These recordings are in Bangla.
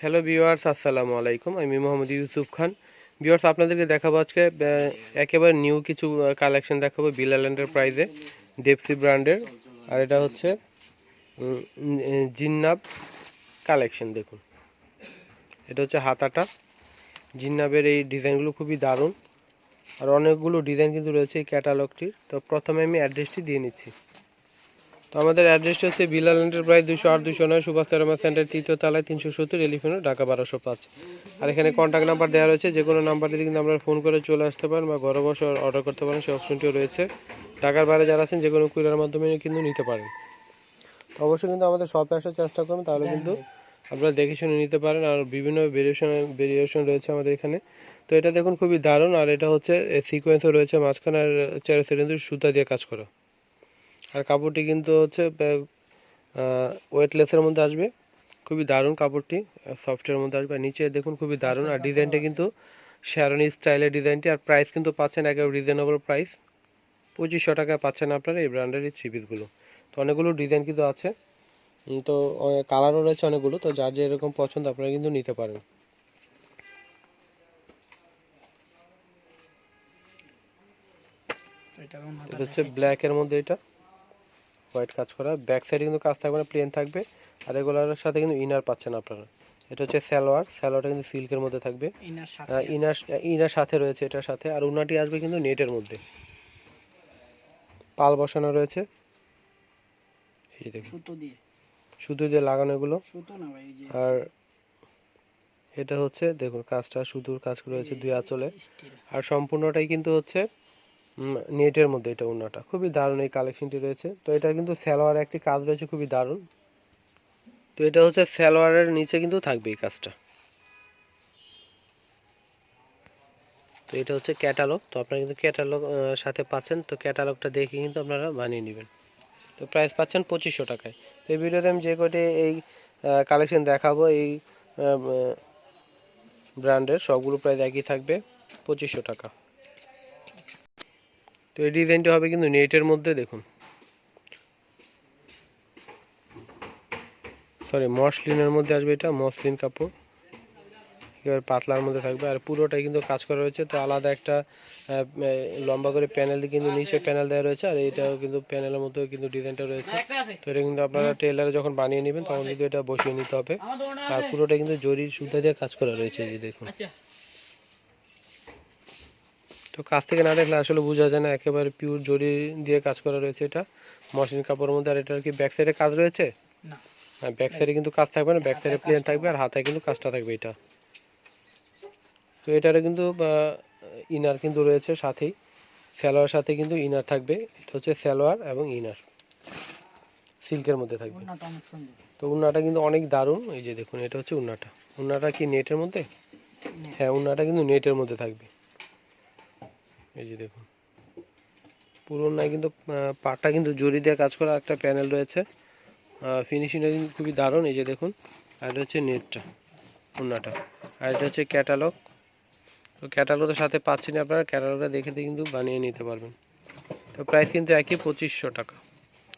হ্যালো ভিউয়ার্স আসসালামু আলাইকুম। আমি মোহাম্মদ ইউসুফ খান। ভিউয়ার্স আপনাদেরকে দেখাবো আজকে একেবারে নিউ কিছু কালেকশন দেখাবো বিলাল প্রাইজে ডেপসি ব্র্যান্ডের আর এটা হচ্ছে জিন্নাব কালেকশন দেখুন। এটা হচ্ছে হাতাটা। জিন্নাবের এই ডিজাইনগুলো খুবই দারুণ। আর অনেকগুলো ডিজাইন কিন্তু রয়েছে এই ক্যাটালগটির তো প্রথমে আমি অ্যাড্রেসটি দিয়ে নিচ্ছি। তো আমাদের অ্যাড্রেসটা হচ্ছে বিলাল এন্টারপ্রাইজ দুশো আট দুশো নয় সুভাষ তেরমা সেন্টার তৃতীয় তলায় তিনশো সত্তর এলিফেন্ট ঢাকা বারোশো পাঁচ। আর এখানে কন্ট্যাক্ট নাম্বার দেওয়া রয়েছে যে কোনো নাম্বারটিতে কিন্তু আপনারা ফোন করে চলে আসতে পারেন বা ঘরে বসে অর্ডার করতে পারেন সেই অপশনটিও রয়েছে। ঢাকার বাইরে যারা আছেন যে কোনো কুরিয়ার মাধ্যমে কিন্তু নিতে পারেন। তো অবশ্যই কিন্তু আমাদের শপে আসার চেষ্টা করবেন তাহলে কিন্তু আপনারা দেখে শুনে নিতে পারেন। আর বিভিন্ন ভেরিয়েশন ভেরিয়েশন রয়েছে আমাদের এখানে। তো এটা দেখুন খুবই দারুণ। আর এটা হচ্ছে সিকোয়েন্সও রয়েছে মাঝখানে আর চার কিন্তু সুতা দিয়ে কাজ করা। আর কাপড়টি কিন্তু হচ্ছে ওয়েটলেসের মধ্যে আসবে। খুবই দারুণ কাপড়টি সফটের মধ্যে আসবে। নিচে দেখুন খুবই দারুণ। আর ডিজাইনটা কিন্তু শ্যারনি স্টাইলের ডিজাইনটি। আর প্রাইস কিন্তু পাচ্ছেন একেবারে রিজনেবল প্রাইস পঁচিশশো টাকায় পাচ্ছেন আপনারা এই ব্র্যান্ডের এই থ্রি পিসগুলো তো অনেকগুলো ডিজাইন কিন্তু আছে। তো কালারও রয়েছে অনেকগুলো। তো যার যে এরকম পছন্দ আপনারা কিন্তু নিতে পারেন। এটা হচ্ছে ব্ল্যাকের মধ্যে এটা। হোয়াইট কাজ করা। ব্যাক সাইডে কিন্তু কাজ থাকবে না প্লেন থাকবে। আর এগুলোর সাথে কিন্তু ইনার পাচ্ছেন আপনারা। এটা হচ্ছে সালোয়ার সালোয়ারটা কিন্তু সিল্কের মধ্যে থাকবে। ইনার ইনার সাথে রয়েছে এটার সাথে। আর উনাটি আসবে কিন্তু নেটের মধ্যে। পাল বসানো রয়েছে। এই দেখুন। সুতো দিয়ে। লাগানো এগুলো। সুতো না ভাই এই যে। আর এটা হচ্ছে দেখুন কাজটা শুধুর কাজ রয়েছে দুই আঁচলে। আর সম্পূর্ণটাই কিন্তু হচ্ছে নেটের মধ্যে এটা উন্নাটা খুবই দারুণ এই কালেকশনটি রয়েছে। তো এটা কিন্তু সালোয়ার একটি কাজ রয়েছে, খুবই দারুণ। তো এটা হচ্ছে সালোয়ারের নিচে কিন্তু থাকবে এই কাজটা। তো এটা হচ্ছে ক্যাটালগ তো আপনারা কিন্তু ক্যাটালগ সাথে পাচ্ছেন। তো ক্যাটালগটা দেখে কিন্তু আপনারা বানিয়ে নেবেন। তো প্রাইস পাচ্ছেন পঁচিশশো টাকায়। তো এই ভিডিওতে আমি যে কটি এই কালেকশন দেখাবো, এই ব্র্যান্ডের সবগুলো প্রাইস একই থাকবে, পঁচিশশো টাকা। তো এই ডিজাইনটা হবে কিন্তু নেটের মধ্যে, দেখুন। সরি মসলিনের মধ্যে আসবে এটা, মসলিন কাপড়। এবার পাতলার মধ্যে থাকবে। আর পুরোটাই কিন্তু কাজ করা রয়েছে, তো আলাদা একটা লম্বা করে প্যানেল কিন্তু নিচে প্যানেল দেওয়া রয়েছে, আর এটাও কিন্তু প্যানেলের মধ্যে কিন্তু ডিজাইনটা রয়েছে। তো এটা কিন্তু আপনারা টেলারে যখন বানিয়ে নেবেন, তখন কিন্তু এটা বসিয়ে নিতে হবে। আর পুরোটা কিন্তু জরির সুতা দিয়ে কাজ করা রয়েছে যে দেখুন। তো কাছ থেকে না দেখলে আসলে বোঝা যায় না একেবারে পিওর জরি দিয়ে কাজ করা রয়েছে এটা। মশিন কাপড়ের মধ্যে আর এটার কি ব্যাক সাইডে কাজ রয়েছে? না। হ্যাঁ ব্যাক সাইডে কিন্তু কাজ থাকবে না ব্যাক সাইডে প্লেন থাকবে আর হাতায় কিন্তু কাজটা থাকবে এটা। তো এটারও কিন্তু ইনার কিন্তু রয়েছে সাথেই। সালোয়ার সাথে কিন্তু ইনার থাকবে। এটা হচ্ছে সালোয়ার এবং ইনার সিল্কের মধ্যে থাকবে। তো উন্নাটা কিন্তু অনেক দারুণ। এই যে দেখুন এটা হচ্ছে উন্নাটা। উন্নাটা কি নেটের মধ্যে? হ্যাঁ উন্নাটা কিন্তু নেটের মধ্যে থাকবে। এই যে দেখুন। পুরো উন্নায় কিন্তু পাটটা কিন্তু জরি দিয়ে কাজ করা একটা প্যানেল রয়েছে। ফিনিশিংটা কিন্তু খুবই দারুণ, এই যে দেখুন। আর এটা হচ্ছে নেটটা উন্নাটা আর এটা হচ্ছে ক্যাটালগ তো ক্যাটালগের সাথে পাচ্ছেন আপনারা ক্যাটালগটা দেখে দিয়ে কিন্তু বানিয়ে নিতে পারবেন। তো প্রাইস কিন্তু একই পঁচিশশো টাকা।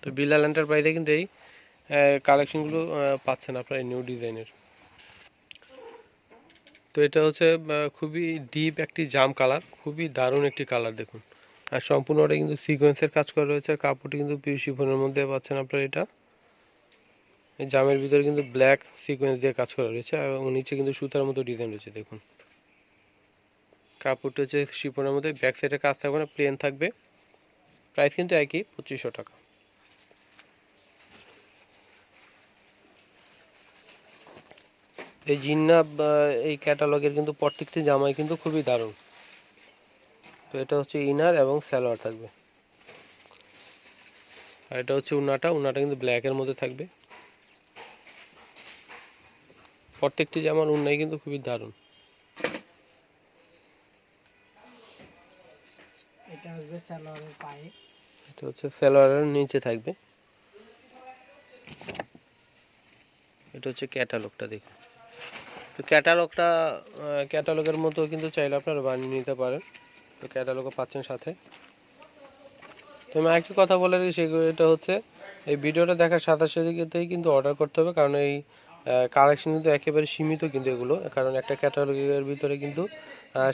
তো বিলাল এন্টারপ্রাইজে কিন্তু এই কালেকশনগুলো পাচ্ছেন আপনারা নিউ ডিজাইনের তো এটা হচ্ছে খুবই ডিপ একটি জাম কালার খুবই দারুণ একটি কালার দেখুন। আর সম্পূর্ণটা কিন্তু সিকোয়েন্সের কাজ করা রয়েছে, আর কাপড়টি কিন্তু পিউ শিফনের মধ্যে পাচ্ছেন আপনারা এটা। এই জামের ভিতরে কিন্তু ব্ল্যাক সিকোয়েন্স দিয়ে কাজ করা রয়েছে, এবং নিচে কিন্তু সুতার মতো ডিজাইন রয়েছে, দেখুন। কাপড়টা হচ্ছে শিফনের মধ্যে ব্যাক সাইডে কাজ থাকবে না প্লেন থাকবে। প্রাইস কিন্তু একই, পঁচিশশো টাকা। এই জিন্না এই ক্যাটালগের কিন্তু প্রত্যেকটি জামাই কিন্তু খুবই দারুণ। তো এটা হচ্ছে ইনার এবং সালোয়ার থাকবে। আর এটা হচ্ছে উনাটা উনাটা কিন্তু ব্ল্যাকের মধ্যে থাকবে। প্রত্যেকটি জামার উন্নাই কিন্তু খুবই দারুণ। এটা আসবে পায়ে। এটা হচ্ছে সালোয়ারের নিচে থাকবে। এটা হচ্ছে ক্যাটালগটা দেখুন। তো ক্যাটালগটা ক্যাটালগের মতো কিন্তু চাইলে আপনারা বানিয়ে নিতে পারেন। তো ক্যাটালগও পাচ্ছেন সাথে। তো আমি একটি কথা বলে রাখি এটা হচ্ছে, এই ভিডিওটা দেখার সাথে সাথেই কিন্তু অর্ডার করতে হবে, কারণ এই কালেকশন কিন্তু একেবারে সীমিত কিন্তু এগুলো, কারণ একটা ক্যাটালগের ভিতরে কিন্তু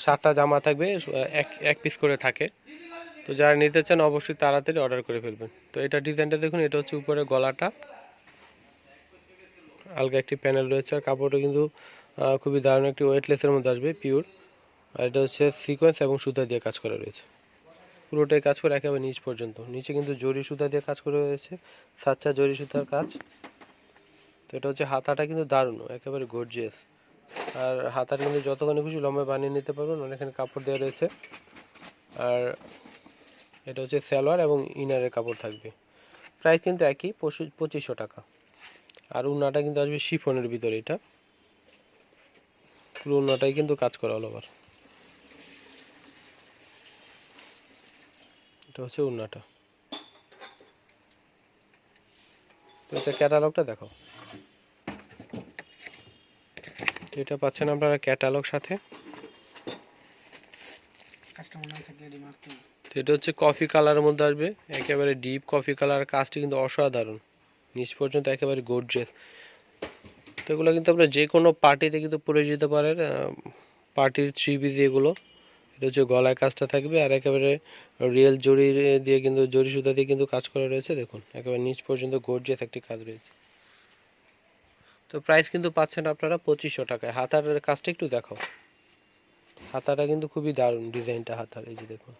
সাতটা জামা থাকবে, এক এক পিস করে থাকে। তো যারা নিতে চান অবশ্যই তাড়াতাড়ি অর্ডার করে ফেলবেন। তো এটা ডিজাইনটা দেখুন, এটা হচ্ছে উপরে গলাটা। আলগা একটি প্যানেল রয়েছে, আর কাপড়টা কিন্তু খুবই দারুণ একটি ওয়েটলেসের মধ্যে আসবে পিওর আর এটা হচ্ছে সিকোয়েন্স এবং সুতা দিয়ে কাজ করা রয়েছে। পুরোটাই কাজ করে একেবারে নিচ পর্যন্ত। নিচে কিন্তু জরি সুতা দিয়ে কাজ করা রয়েছে সাচ্চা জরি সুতার কাজ। তো এটা হচ্ছে হাতাটা কিন্তু দারুণ, একেবারে গর্জিয়াস আর হাতাটা কিন্তু যতখানি খুশি লম্বা বানিয়ে নিতে পারবেন অনেকখানি কাপড় দেওয়া রয়েছে। আর এটা হচ্ছে সালোয়ার এবং ইনারের কাপড় থাকবে। প্রাইস কিন্তু একই পঁচিশশো টাকা। আর উনাটা কিন্তু আসবে শিফনের ভিতরে এটা। পুরো কিন্তু কাজ করা অল ওভার এটা হচ্ছে উন্নাটা তো এটা ক্যাটালগটা দেখো। এটা পাচ্ছেন আপনারা ক্যাটালগ সাথে। এটা হচ্ছে কফি কালারের মধ্যে আসবে। একেবারে ডিপ কফি কালার কাজটি কিন্তু অসাধারণ। নিচ পর্যন্ত একেবারে গোর্জিয়াস তো এগুলো কিন্তু আপনার যে কোনো পার্টিতে কিন্তু পরে যেতে পারেন পার্টির থ্রি পিস এগুলো। এটা হচ্ছে গলায় কাজটা থাকবে আর একেবারে রিয়েল জড়ি দিয়ে কিন্তু, জড়ি সুতা দিয়ে কিন্তু কাজ করা রয়েছে, দেখুন। একেবারে নিচ পর্যন্ত গোর্জিয়াস একটি কাজ রয়েছে। তো প্রাইস কিন্তু পাচ্ছেন আপনারা পঁচিশশো টাকায়। হাতার কাজটা একটু দেখাও। হাতাটা কিন্তু খুবই দারুণ ডিজাইনটা, হাতার, এই যে দেখুন।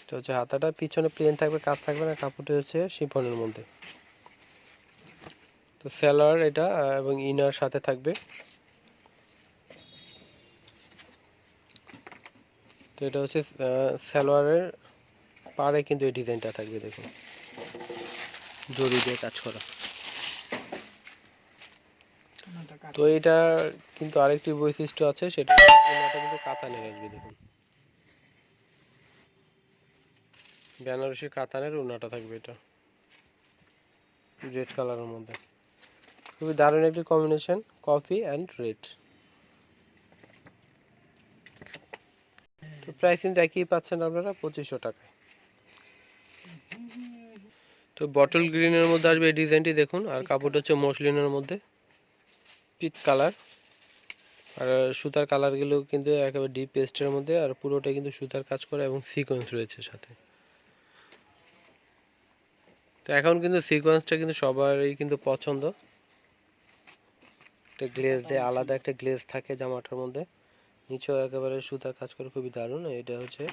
এটা হচ্ছে হাতাটা পিছনে প্লেন থাকবে, কাজ থাকবে না, কাপড়টা হচ্ছে শিফনের মধ্যে। তো স্যালোয়ার এটা এবং ইনার সাথে থাকবে। তো এটা হচ্ছে স্যালোয়ারের পাড়ে কিন্তু এই ডিজাইনটা থাকবে, দেখুন। জড়ি দিয়ে কাজ করা। তো এটা কিন্তু আরেকটি বৈশিষ্ট্য আছে, সেটা কিন্তু কাতানের আসবে, দেখুন। বেনারসি কাতানের উনাটা থাকবে এটা, রেড কালারের মধ্যে। খুবই দারুণ একটি কম্বিনেশন কফি অ্যান্ড রেড তো প্রাইস কিন্তু একই পাচ্ছেন আপনারা পঁচিশশো টাকায়। তো বটল গ্রিনের মধ্যে আসবে এই ডিজাইনটি দেখুন, আর কাপড়টা হচ্ছে মসলিনের মধ্যে। পিট কালার আর সুতার কালারগুলো কিন্তু একেবারে ডিপ পেস্টের মধ্যে, আর পুরোটা কিন্তু সুতার কাজ করা এবং সিকোয়েন্স রয়েছে সাথে। তো এখন কিন্তু সিকোয়েন্সটা কিন্তু সবারই কিন্তু পছন্দ। একটা গ্লেজ দিয়ে আলাদা একটা গ্লেজ থাকে জামাটার মধ্যে। নিচেও একেবারে সুতার কাজ করে, খুবই দারুণ। এটা হচ্ছে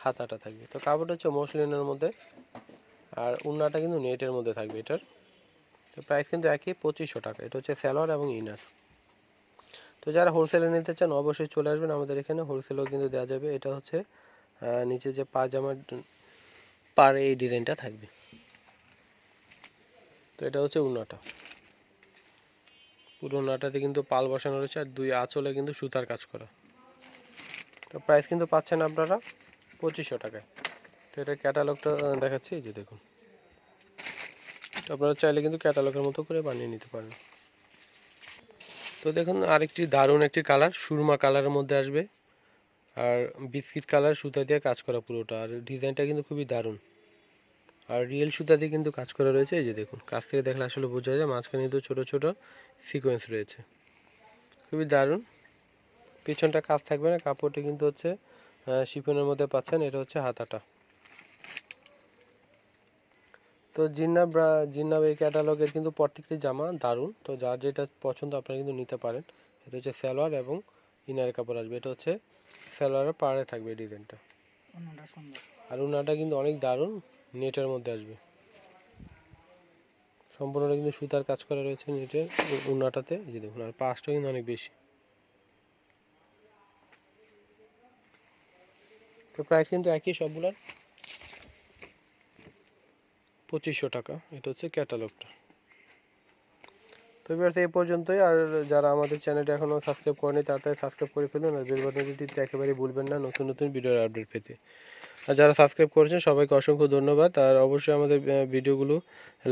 হাতাটা থাকবে। তো কাপড়টা হচ্ছে মসলিনের মধ্যে। আর উন্নাটা কিন্তু নেটের মধ্যে থাকবে এটার। তো প্রাইস কিন্তু একই, পঁচিশশো টাকা। এটা হচ্ছে স্যালোয়ার এবং ইনার। তো যারা হোলসেলে নিতে চান, অবশ্যই চলে আসবেন আমাদের এখানে। হোলসেলও কিন্তু দেওয়া যাবে। এটা হচ্ছে নিচে যে পাজামার পাড়ে এই ডিজাইনটা থাকবে। তো এটা হচ্ছে উন্নাটা। পুরো উন্নাটাতে কিন্তু পাল বসানো রয়েছে আর দুই আঁচলে কিন্তু সুতার কাজ করা। তো প্রাইস কিন্তু পাচ্ছেন আপনারা পঁচিশশো টাকায়। তো এটা ক্যাটালগটা দেখাচ্ছি, এই যে দেখুন। আপনারা চাইলে কিন্তু ক্যাটালগের মতো করে বানিয়ে নিতে পারেন। তো দেখুন, আরেকটি দারুণ একটি কালার সুরমা কালারের মধ্যে আসবে। আর বিস্কিট কালার সুতা দিয়ে কাজ করা পুরোটা। আর ডিজাইনটা কিন্তু খুবই দারুণ। আর রিয়েল সুতা দিয়ে কিন্তু কাজ করা রয়েছে এই যে দেখুন কাছ থেকে দেখলে আসলে বোঝা যায় মাঝখানে কিন্তু ছোটো ছোটো সিকোয়েন্স রয়েছে। খুবই দারুণ। পিছনটা কাজ থাকবে না কাপড়টা কিন্তু হচ্ছে শিফনের মধ্যে পাচ্ছেন এটা হচ্ছে হাতাটা। তো জিন্নাব ব্রা- জিন্নাব এই ক্যাটালগের কিন্তু প্রত্যেকটি জামা দারুণ। তো যার যেটা পছন্দ আপনারা কিন্তু নিতে পারেন। এটা হচ্ছে সালোয়ার এবং ইনার কাপড় আসবে। এটা হচ্ছে সালোয়ারের পাড়ে থাকবে ডিজাইনটা। আর উনাটা কিন্তু অনেক দারুণ। নেটের মধ্যে আসবে। সম্পূর্ণটা কিন্তু সুতার কাজ করা রয়েছে নেটের উনাটাতে এই যে দেখুন, আর পাঁচটা কিন্তু অনেক বেশি। তো প্রাইস কিন্তু একই সবগুলার। পঁচিশশো টাকা। এটা হচ্ছে ক্যাটালগটা তো এবার এই পর্যন্তই। আর যারা আমাদের চ্যানেলটা এখনও সাবস্ক্রাইব করেনি তাড়াতাড়ি সাবস্ক্রাইব করে ফেলুন আর বেল বাটনটি টিপতে একেবারেই ভুলবেন না নতুন নতুন ভিডিওর আপডেট পেতে। আর যারা সাবস্ক্রাইব করেছেন, সবাইকে অসংখ্য ধন্যবাদ। আর অবশ্যই আমাদের ভিডিওগুলো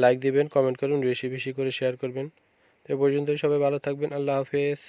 লাইক দিবেন, কমেন্ট করুন, বেশি বেশি করে শেয়ার করবেন। তো এ পর্যন্তই সবাই ভালো থাকবেন। আল্লাহ হাফেজ।